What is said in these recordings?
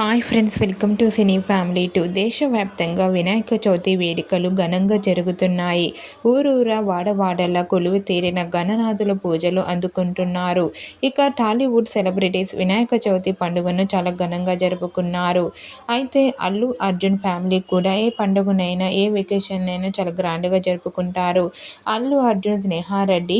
Hi friends welcome to cine family two దేశవ్యాప్తంగా వినాయక చవితి వేడుకలు ఘనంగా జరుగుతున్నాయి. ఊరూరా వాడవాడల కొలువు తీరిన గణనాథుల పూజలు అందుకుంటున్నారు. ఇక టాలీవుడ్ సెలబ్రిటీస్ వినాయక చవితి పండుగను చాలా ఘనంగా జరుపుకున్నారు. అయితే అల్లు అర్జున్ ఫ్యామిలీ కూడా ఏ పండుగనైనా ఏ వెకేషన్ అయినా చాలా గ్రాండ్గా జరుపుకుంటారు. అల్లు అర్జున్ స్నేహారెడ్డి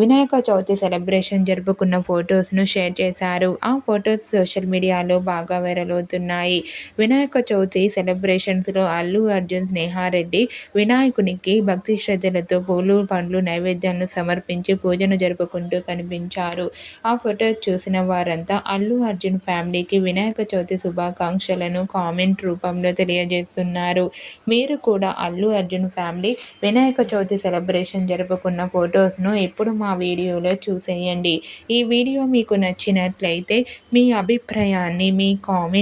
వినాయక చవితి సెలబ్రేషన్ జరుపుకున్న ఫొటోస్ను షేర్ చేశారు. ఆ ఫొటోస్ సోషల్ మీడియాలో బాగా వైరల్ అవుతున్నాయి వినాయక చవితి సెలబ్రేషన్స్లో అల్లు అర్జున్ స్నేహారెడ్డి వినాయకునికి భక్తి శ్రద్ధలతో పూలు పండ్లు నైవేద్యాలను సమర్పించి పూజను జరుపుకుంటూ కనిపించారు. ఆ ఫోటో చూసిన వారంతా అల్లు అర్జున్ ఫ్యామిలీకి వినాయక చవితి శుభాకాంక్షలను కామెంట్ రూపంలో తెలియజేస్తున్నారు. మీరు కూడా అల్లు అర్జున్ ఫ్యామిలీ వినాయక చవితి సెలబ్రేషన్ జరుపుకున్న ఫొటోస్ను ఇప్పుడు మా వీడియోలో చూసేయండి. ఈ వీడియో మీకు నచ్చినట్లయితే మీ అభిప్రాయాన్ని మీ కామెంట్